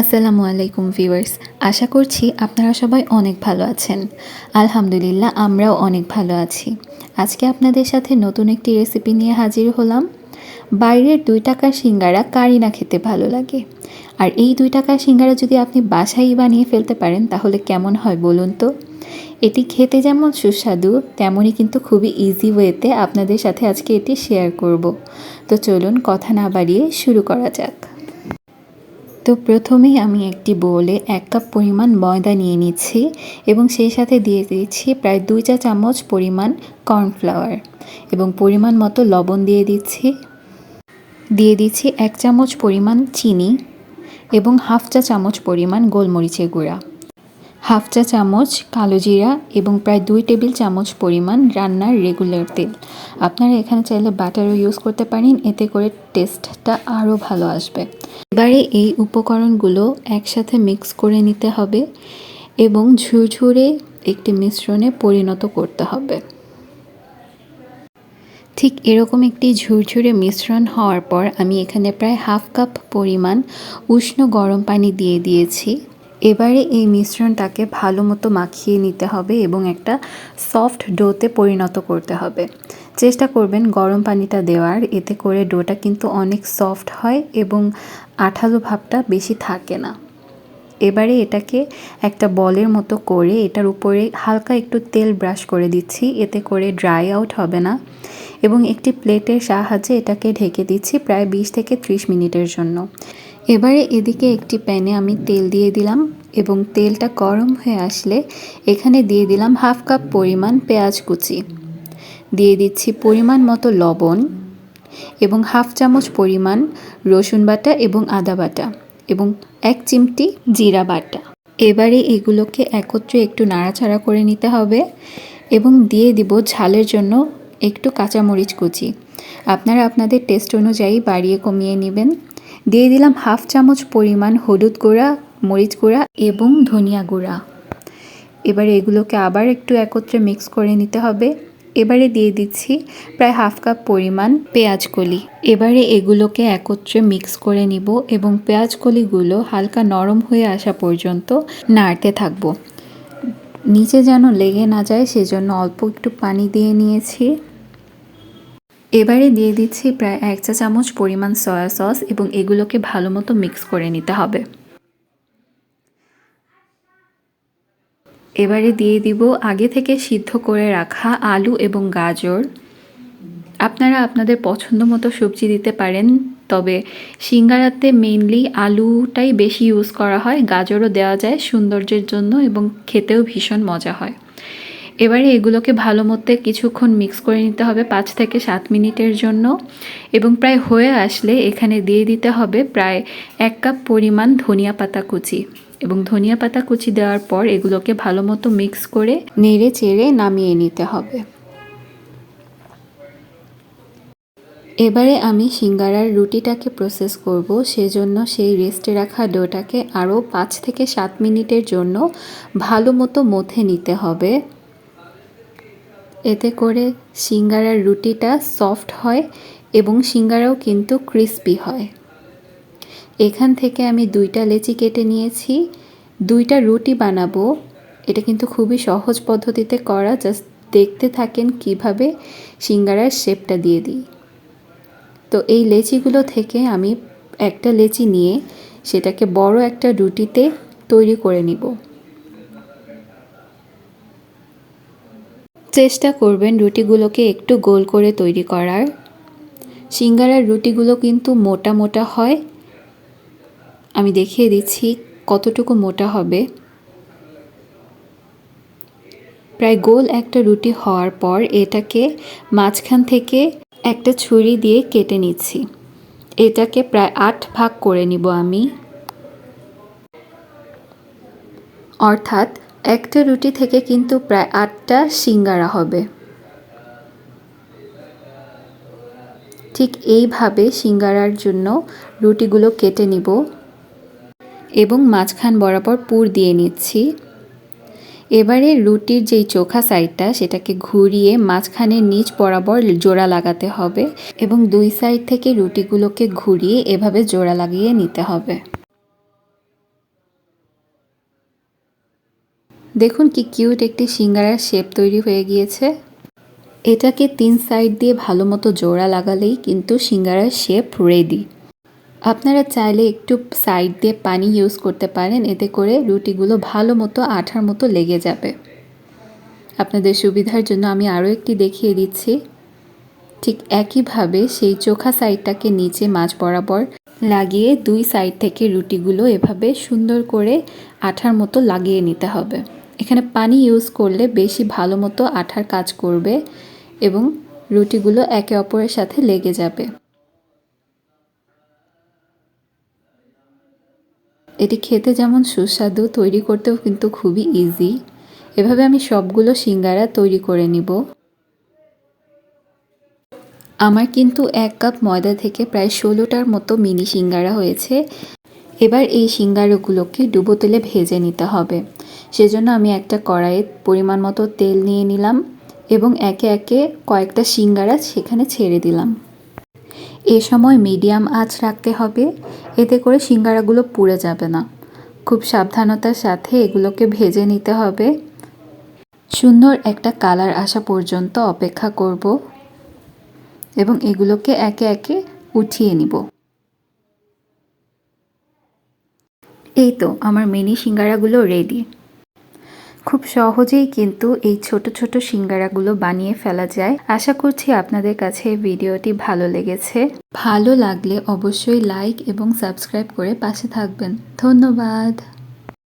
আসসালামু আলাইকুম ভিউয়ার্স, আশা করছি আপনারা সবাই অনেক ভালো আছেন। আলহামদুলিল্লাহ, আমরাও অনেক ভালো আছি। আজকে আপনাদের সাথে নতুন একটি রেসিপি নিয়ে হাজির হলাম। বাইরের দুই টাকার সিঙ্গারা কারি না খেতে ভালো লাগে? আর এই দুই টাকার সিঙ্গারা যদি আপনি বাসায় বানিয়ে ফেলতে পারেন, তাহলে কেমন হয় বলুন তো? এটি খেতে যেমন সুস্বাদু, তেমনই কিন্তু খুবই ইজি ওয়েতে আপনাদের সাথে আজকে এটি শেয়ার করব। তো চলুন, কথা না বাড়িয়ে শুরু করা যাক। তো প্রথমেই আমি একটি বোলে এক কাপ পরিমাণ ময়দা নিয়ে নিচ্ছি এবং সেই সাথে দিয়ে দিচ্ছি প্রায় দুই চা চামচ পরিমাণ কর্নফ্লাওয়ার এবং পরিমাণ মতো লবণ দিয়ে দিচ্ছি। দিয়ে দিচ্ছি এক চামচ পরিমাণ চিনি এবং হাফ চা চামচ পরিমাণ গোলমরিচের গুঁড়া। হাফ চা চামচ কালো জিরা এবং প্রায় দুই টেবিল চামচ পরিমাণ রান্নার রেগুলার তেল। আপনারা এখানে চাইলে বাটারও ইউজ করতে পারেন, এতে করে টেস্টটা আরও ভালো আসবে। এবারে এই উপকরণগুলো একসাথে মিক্স করে নিতে হবে এবং ঝুরঝুরে একটি মিশ্রণে পরিণত করতে হবে। ঠিক এরকম একটি ঝুরঝুরে মিশ্রণ হওয়ার পর আমি এখানে প্রায় হাফ কাপ পরিমাণ উষ্ণ গরম পানি দিয়ে দিয়েছি। এবারে এই মিশ্রণটাকে ভালো মতো মাখিয়ে নিতে হবে এবং একটা সফট ডোতে পরিণত করতে হবে। চেষ্টা করবেন গরম পানিটা দেওয়ার। এতে করে ডোটা কিন্তু অনেক সফট হয় এবং আঠালো ভাবটা বেশি থাকে না। এবারে এটাকে একটা বলের মতো করে এটার উপরে হালকা একটু তেল ব্রাশ করে দিচ্ছি। এতে করে ড্রাই আউট হবে না। এবং একটি প্লেটের সাহায্যে এটাকে ঢেকে দিচ্ছি প্রায় বিশ থেকে ত্রিশ মিনিটের জন্য। এবারে এদিকে একটি প্যানে আমি তেল দিয়ে দিলাম এবং তেলটা গরম হয়ে আসলে এখানে দিয়ে দিলাম হাফ কাপ পরিমাণ পেঁয়াজ কুচি। দিয়ে দিচ্ছি পরিমাণ মতো লবণ এবং হাফ চামচ পরিমাণ রসুন বাটা এবং আদা বাটা এবং এক চিমটি জিরা বাটা। এবারে এগুলোকে একত্রে একটু নাড়াচাড়া করে নিতে হবে এবং দিয়ে দিব ঝালের জন্য একটু কাঁচামরিচ কুচি। আপনারা আপনাদের টেস্ট অনুযায়ী বাড়িয়ে কমিয়ে নেবেন। দিয়ে দিলাম হাফ চামচ পরিমাণ হলুদ গুঁড়া, মরিচ গুঁড়া এবং ধনিয়া গুঁড়া। এবারে এগুলোকে আবার একটু একত্রে মিক্স করে নিতে হবে। এবারে দিয়ে দিচ্ছি প্রায় হাফ কাপ পরিমাণ পেঁয়াজ কলি। এবারে এগুলোকে একত্রে মিক্স করে নিব এবং পেঁয়াজ কলিগুলো হালকা নরম হয়ে আসা পর্যন্ত নাড়তে থাকব। নিচে যেন লেগে না যায়, সেজন্য অল্প একটু পানি দিয়ে নিয়েছি। এবারে দিয়ে দিচ্ছি প্রায় এক চা চামচ পরিমাণ সয়া সস এবং এগুলোকে ভালো মতো মিক্স করে নিতে হবে। এবারে দিয়ে দিব আগে থেকে সিদ্ধ করে রাখা আলু এবং গাজর। আপনারা আপনাদের পছন্দ মতো সবজি দিতে পারেন, তবে সিঙ্গারাতে মেইনলি আলুটাই বেশি ইউজ করা হয়। গাজরও দেওয়া যায় সৌন্দর্যের জন্য এবং খেতেও ভীষণ মজা হয়। এবারে এগুলোকে ভালো মতো কিছুক্ষণ মিক্স করে নিতে হবে পাঁচ থেকে সাত মিনিটের জন্য এবং প্রায় হয়ে আসলে এখানে দিয়ে দিতে হবে প্রায় এক কাপ পরিমাণ ধনিয়া পাতা কুচি। এবং ধনিয়া পাতা কুচি দেওয়ার পর এগুলোকে ভালো মতো মিক্স করে নেড়ে চেড়ে নামিয়ে নিতে হবে। এবারে আমি সিঙ্গারার রুটিটাকে প্রসেস করব, সেজন্য সেই রেস্টে রাখা ডোটাকে আরও পাঁচ থেকে সাত মিনিটের জন্য ভালো মতো মথে নিতে হবে। এতে করে সিঙ্গারার রুটিটা সফট হয় এবং সিঙ্গারাও কিন্তু ক্রিস্পি হয়। এখান থেকে আমি দুইটা লেচি কেটে নিয়েছি। দুইটা রুটি বানাবো। এটা কিন্তু খুবই সহজ পদ্ধতিতে করা। জাস্ট দেখতে থাকেন কীভাবে সিঙ্গারার শেপটা দিয়ে দিই। তো এই লেচিগুলো থেকে আমি একটা লেচি নিয়ে সেটাকে বড় একটা রুটিতে তৈরি করে নিব। চেষ্টা করবেন রুটিগুলোকে একটু গোল করে তৈরি করার। সিঙ্গারার রুটিগুলো কিন্তু মোটা মোটা হয়। আমি দেখিয়ে দিচ্ছি কতটুকু মোটা হবে। প্রায় গোল একটা রুটি হওয়ার পর এটাকে মাঝখান থেকে একটা ছুরি দিয়ে কেটে নিচ্ছি। এটাকে প্রায় আট ভাগ করে নিব আমি। অর্থাৎ একটা রুটি থেকে কিন্তু প্রায় আটটা সিঙ্গারা হবে। ঠিক এইভাবে সিঙ্গারার জন্য রুটিগুলো কেটে নিব এবং মাঝখান বরাবর পুর দিয়ে নিচ্ছি। এবারে রুটির যেই চোখা সাইডটা, সেটাকে ঘুরিয়ে মাঝখানে নিচ বরাবর জোড়া লাগাতে হবে এবং দুই সাইড থেকে রুটিগুলোকে ঘুরিয়ে এভাবে জোড়া লাগিয়ে নিতে হবে। দেখুন কি কিউট একটি সিঙ্গারার শেপ তৈরি হয়ে গিয়েছে। এটাকে তিন সাইড দিয়ে ভালো মতো জোড়া লাগালেই কিন্তু সিঙ্গারার শেপ রেডি আপনারা চাইলে একটু সাইড দিয়ে পানি ইউজ করতে পারেন, এতে করে রুটিগুলো ভালো মতো আঠার মতো লেগে যাবে। আপনাদের সুবিধার জন্য আমি আরও একটি দেখিয়ে দিচ্ছি। ঠিক একইভাবে সেই চোখা সাইডটাকে নিচে মাছ বরাবর লাগিয়ে দুই সাইড থেকে রুটিগুলো এভাবে সুন্দর করে আঠার মতো লাগিয়ে নিতে হবে। এখানে পানি ইউজ করলে বেশি ভালো মতো আঠার কাজ করবে এবং রুটিগুলো একে অপরের সাথে লেগে যাবে। এটি খেতে যেমন সুস্বাদু, তৈরি করতেও কিন্তু খুবই ইজি এভাবে আমি সবগুলো সিঙ্গারা তৈরি করে নিব। আমার কিন্তু এক কাপ ময়দা থেকে প্রায় ষোলোটার মতো মিনি সিঙ্গারা হয়েছে। এবার এই সিঙ্গারাগুলোকে ডুবো তেলে ভেজে নিতে হবে। সেজন্য আমি একটা কড়াইয়ে পরিমাণ মতো তেল নিয়ে নিলাম এবং একে একে কয়েকটা সিঙ্গারা সেখানে ছেড়ে দিলাম। এ সময় মিডিয়াম আঁচ রাখতে হবে। এতে করে সিঙ্গারাগুলো পুড়ে যাবে না। খুব সাবধানতার সাথে এগুলোকে ভেজে নিতে হবে। সুন্দর একটা কালার আসা পর্যন্ত অপেক্ষা করব এবং এগুলোকে একে একে উঠিয়ে নিব। এই তো আমার মিনি সিঙ্গারাগুলো রেডি খুব সহজেই কিন্তু এই ছোট ছোট সিঙ্গারাগুলো বানিয়ে ফেলা যায়। আশা করছি আপনাদের কাছে ভিডিওটি ভালো লেগেছে। ভালো লাগলে অবশ্যই লাইক এবং সাবস্ক্রাইব করে পাশে থাকবেন। ধন্যবাদ!